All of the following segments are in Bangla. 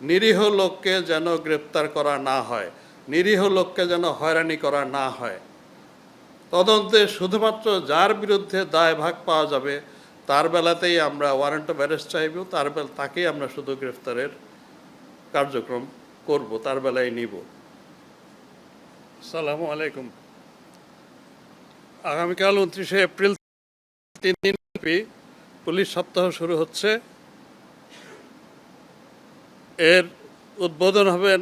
নিরীহ লোককে যেন গ্রেপ্তার করা না হয়, নিরীহ লোককে যেন হয়রানি করা না হয়। তদন্তে শুধুমাত্র যার বিরুদ্ধে দায় ভাগ পাওয়া যাবে, তার বেলাতেই আমরা ওয়ারেন্ট অফ অ্যারেস্ট চাইব, তার বেলা, তাকেই আমরা শুধু গ্রেফতারের কার্যক্রম করব, তার বেলায় নিব। সালামু আলাইকুম। আগামীকাল উনত্রিশে এপ্রিল তিন দিনব্যাপী পুলিশ সপ্তাহ শুরু হচ্ছে। এর উদ্বোধন হবেন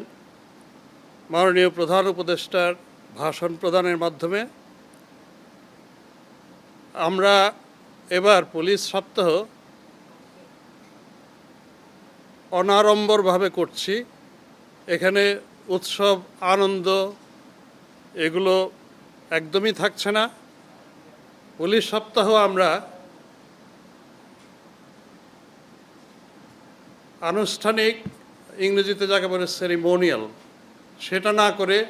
মাননীয় প্রধান উপদেষ্টার ভাষণ প্রদানের মাধ্যমে। আমরা এবার পুলিশ সপ্তাহ অনাড়ম্বরভাবে করছি। এখানে উৎসব, আনন্দ, এগুলো একদমই থাকছে না। পুলিশ সপ্তাহ আমরা আনুষ্ঠানিক ইংরেজিতে যাকে বলে সেরিমোনিয়াল সেটা না করে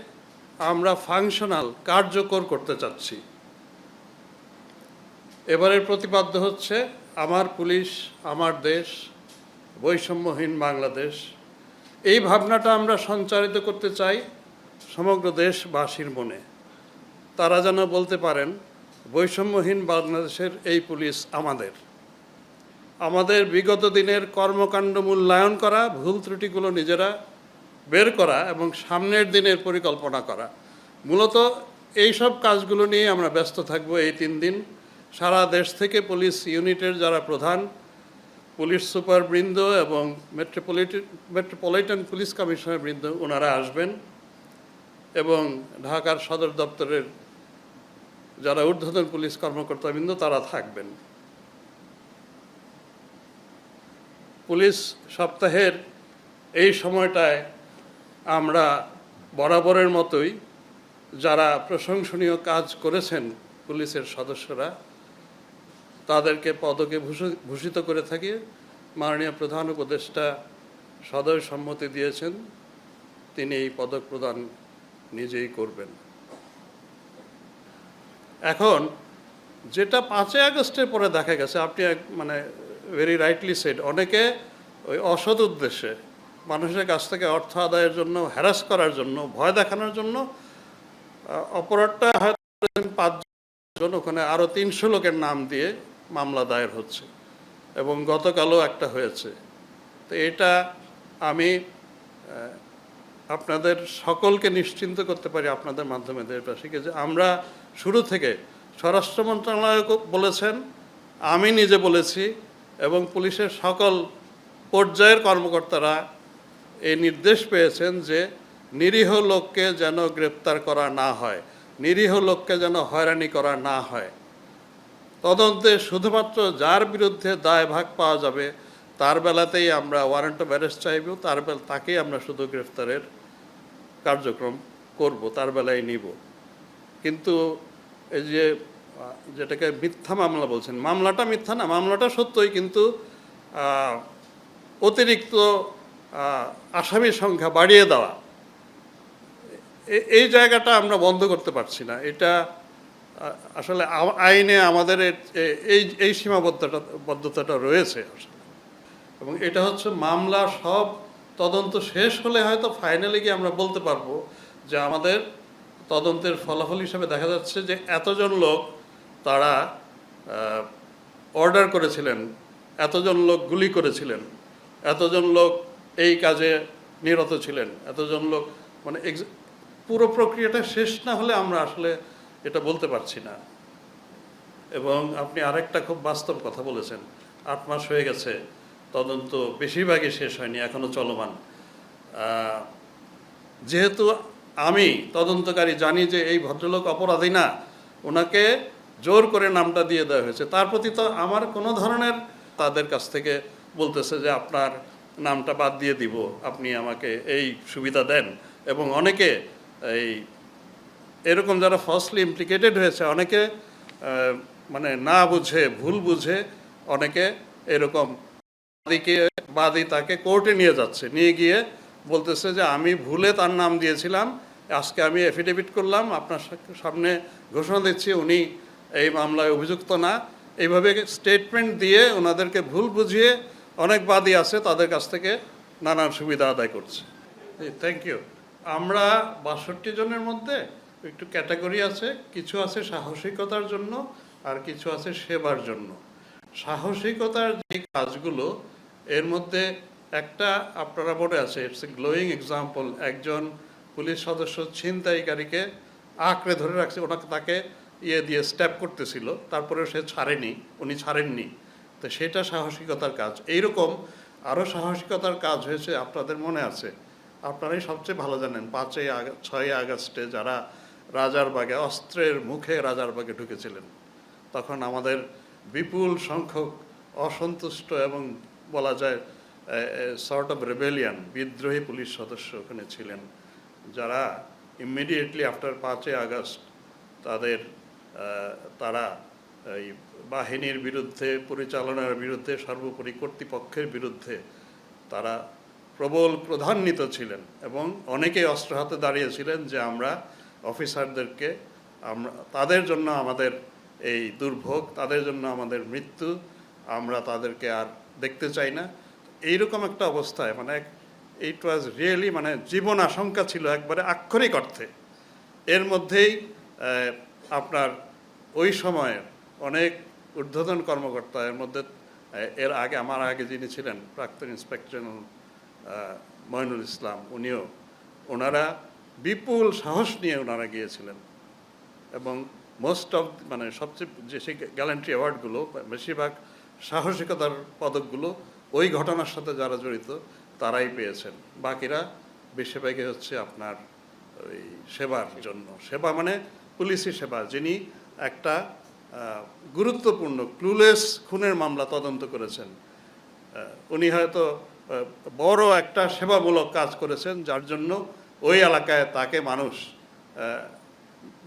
আমরা ফাংশনাল কার্যকর করতে চাচ্ছি। এবারের প্রতিপাদ্য হচ্ছে, আমার পুলিশ, আমার দেশ, বৈষম্যহীন বাংলাদেশ। এই ভাবনাটা আমরা সঞ্চারিত করতে চাই সমগ্র দেশবাসীর মনে। তারা যেন বলতে পারেন, বৈষম্যহীন বাংলাদেশের এই পুলিশ আমাদের। আমাদের বিগত দিনের কর্মকাণ্ড মূল্যায়ন করা, ভুল ত্রুটিগুলো নিজেরা বের করা এবং সামনের দিনের পরিকল্পনা করা। মূলত এই সব কাজগুলো নিয়ে আমরা ব্যস্ত থাকব এই তিন দিন। সারা দেশ থেকে পুলিশ ইউনিটের যারা প্রধান, পুলিশ সুপার বৃন্দ এবং মেট্রোপলিটন মেট্রোপলিটন পুলিশ কমিশনার বৃন্দ, ওনারা আসবেন এবং ঢাকার সদর দপ্তরের যারা ঊর্ধ্বতন পুলিশ কর্মকর্তাবৃন্দ, তারা থাকবেন। পুলিশ সপ্তাহের এই সময়টায় আমরা বরাবরের মতোই যারা প্রশংসনীয় কাজ করেছেন পুলিশের সদস্যরা, তাদেরকে পদকে ভূষ- ভূষিত করে থাকি। মাননীয় প্রধান উপদেষ্টা সদয় সম্মতি দিয়েছেন, তিনি এই পদক প্রদান নিজেই করবেন। এখন যেটা পাঁচই আগস্টের পরে দেখা গেছে, আপনি এক- মানে ভেরি রাইটলি সেড অনেকে ওই অসৎ উদ্দেশ্যে মানুষের কাছ থেকে অর্থ আদায়ের জন্য হ্যারাস করার জন্য, ভয় দেখানোর জন্য অপরাধটা হয়তো পাঁচজন ওখানে আরও তিনশো লোকের নাম দিয়ে মামলা দায়ের হচ্ছে এবং গতকালও একটা হয়েছে। তো এটা আমি আপনাদের সকলকে নিশ্চিন্ত করতে পারি আপনাদের মাধ্যমে দেশবাসীকে যে আমরা শুরু থেকে স্বরাষ্ট্র মন্ত্রণালয় বলেছেন, আমি নিজে বলেছি এবং পুলিশের সকল পর্যায়ের কর্মকর্তারা এই নির্দেশ পেয়েছেন যে নিরীহ লোককে যেন গ্রেপ্তার করা না হয়, নিরীহ লোককে যেন হয়রানি করা না হয়। তদন্তে শুধুমাত্র যার বিরুদ্ধে দায় ভাগ পাওয়া যাবে, তার বেলাতেই আমরা ওয়ারেন্ট অফ অ্যারেস্ট চাইব, তার বেলা, তাকেই আমরা শুধু গ্রেফতারের কার্যক্রম করব, তার বেলায় নিব। কিন্তু এই যে যেটাকে মিথ্যা মামলা বলছেন। মামলাটা মিথ্যা না, মামলাটা সত্যই কিন্তু অতিরিক্ত আসামির সংখ্যা বাড়িয়ে দেওয়া। এই জায়গাটা আমরা বন্ধ করতে পারছি না। এটা আসলে আইনে আমাদের এই এই সীমাবদ্ধতা, বদ্ধতাটা রয়েছে। এবং এটা হচ্ছে মামলা সব তদন্ত শেষ হলে হয়তো ফাইনালি গিয়ে আমরা বলতে পারব যে আমাদের তদন্তের ফলাফল হিসাবে দেখা যাচ্ছে যে এতজন লোক তারা অর্ডার করেছিলেন, এতজন লোক গুলি করেছিলেন, এতজন লোক এই কাজে নিরত ছিলেন, এতজন লোক মানে পুরো প্রক্রিয়াটা শেষ না হলে আমরা আসলে এটা বলতে পারছি না। এবং আপনি আরেকটা খুব বাস্তব কথা বলেছেন, আট মাস হয়ে গেছে, তদন্ত বেশিরভাগই শেষ হয়নি এখনও চলমান। যেহেতু আমি তদন্তকারী জানি যে এই ভদ্রলোক অপরাধী না, ওনাকে জোর করে নামটা দিয়ে দেওয়া হয়েছে। তার প্রতি তো আমার কোনো ধরনের তাদের কাছ থেকে বলতেছে যে, আপনার নামটা বাদ দিয়ে দিব, আপনি আমাকে এই সুবিধা দেন। এবং অনেকে এই, এরকম যারা ফার্স্টলি ইমপ্লিকেটেড হয়েছে, অনেকে মানে না বুঝে, ভুল বুঝে, অনেকে এরকম বাদীকে, বাদী তাকে কোর্টে নিয়ে যাচ্ছে। নিয়ে গিয়ে বলতেছে যে, আমি ভুলে তার নাম দিয়েছিলাম, আজকে আমি এফিডেভিট করলাম, আপনার সামনে ঘোষণা দিচ্ছি, উনি এই মামলায় অভিযুক্ত না। এইভাবে স্টেটমেন্ট দিয়ে ওনাদেরকে ভুল বুঝিয়ে অনেক বাদী আছে, তাদের কাছ থেকে নানান সুবিধা আদায় করছে। থ্যাংক ইউ আমরা বাষট্টি জনের মধ্যে একটু ক্যাটাগরি আছে, কিছু আছে সাহসিকতার জন্য আর কিছু আছে সেবার জন্য। সাহসিকতার যে কাজগুলো, এর মধ্যে একটা আপনারা মনে আছে ইটস এ গ্লোয়িং এক্সাম্পল একজন পুলিশ সদস্য ছিনতাইকারীকে আঁকড়ে ধরে রাখছে, ওনাকে তাকে ইয়ে দিয়ে স্ট্যাপ করতেছিল, তারপরে সে ছাড়েনি, উনি ছাড়েননি। তো সেটা সাহসিকতার কাজ। এইরকম আরও সাহসিকতার কাজ হয়েছে আপনাদের মনে আছে? আপনারাই সবচেয়ে ভালো জানেন, পাঁচই আগস্ট ছয়ই আগস্টে যারা রাজারবাগে, অস্ত্রের মুখে রাজারবাগে ঢুকেছিলেন, তখন আমাদের বিপুল সংখ্যক অসন্তুষ্ট এবং বলা যায় সর্ট অফ রেবেলিয়ান বিদ্রোহী পুলিশ সদস্য ওখানে ছিলেন। যারা ইমিডিয়েটলি আফটার পাঁচই আগস্ট তাদের তারা এই বাহিনীর বিরুদ্ধে, পরিচালনার বিরুদ্ধে, সর্বোপরি কর্তৃপক্ষের বিরুদ্ধে তারা প্রবল প্রধান্বিত ছিলেন এবং অনেকেই অস্ত্র হাতে দাঁড়িয়েছিলেন যে আমরা অফিসারদেরকে, আমরা, তাদের জন্য আমাদের এই দুর্ভোগ, তাদের জন্য আমাদের মৃত্যু, আমরা তাদেরকে আর দেখতে চাই না। এইরকম একটা অবস্থায় মানে ইট ওয়াজ রিয়েলি মানে জীবন আশঙ্কা ছিল একবারে আক্ষরিক অর্থে। এর মধ্যেই আপনার ওই সময়ের অনেক ঊর্ধ্বতন কর্মকর্তা, এর মধ্যে এর আগে, আমার আগে যিনি ছিলেন, প্রাক্তন ইন্সপেক্টর জেনারেল মইনুল ইসলাম, উনিও, ওনারা বিপুল সাহস নিয়ে ওনারা গিয়েছিলেন। এবং মোস্ট অফ মানে সবচেয়ে যে সেই গ্যালান্ট্রি অ্যাওয়ার্ডগুলো বেশিরভাগ সাহসিকতার পদকগুলো, ওই ঘটনার সাথে যারা জড়িত, তারাই পেয়েছেন। বাকিরা বেশিরভাগই হচ্ছে আপনার ওই সেবার জন্য। সেবা মানে পুলিশি সেবা যিনি একটা গুরুত্বপূর্ণ, ক্লুলেস খুনের মামলা তদন্ত করেছেন। উনি হয়তো বড় একটা সেবামূলক কাজ করেছেন, যার জন্য ওই এলাকায় তাকে মানুষ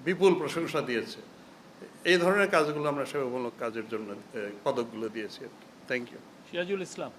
বিপুল প্রশংসা দিয়েছে। এই ধরনের কাজগুলো আমরা সেবামূলক কাজের জন্য পদকগুলো দিয়েছি থ্যাংক ইউ সিরাজুল ইসলাম।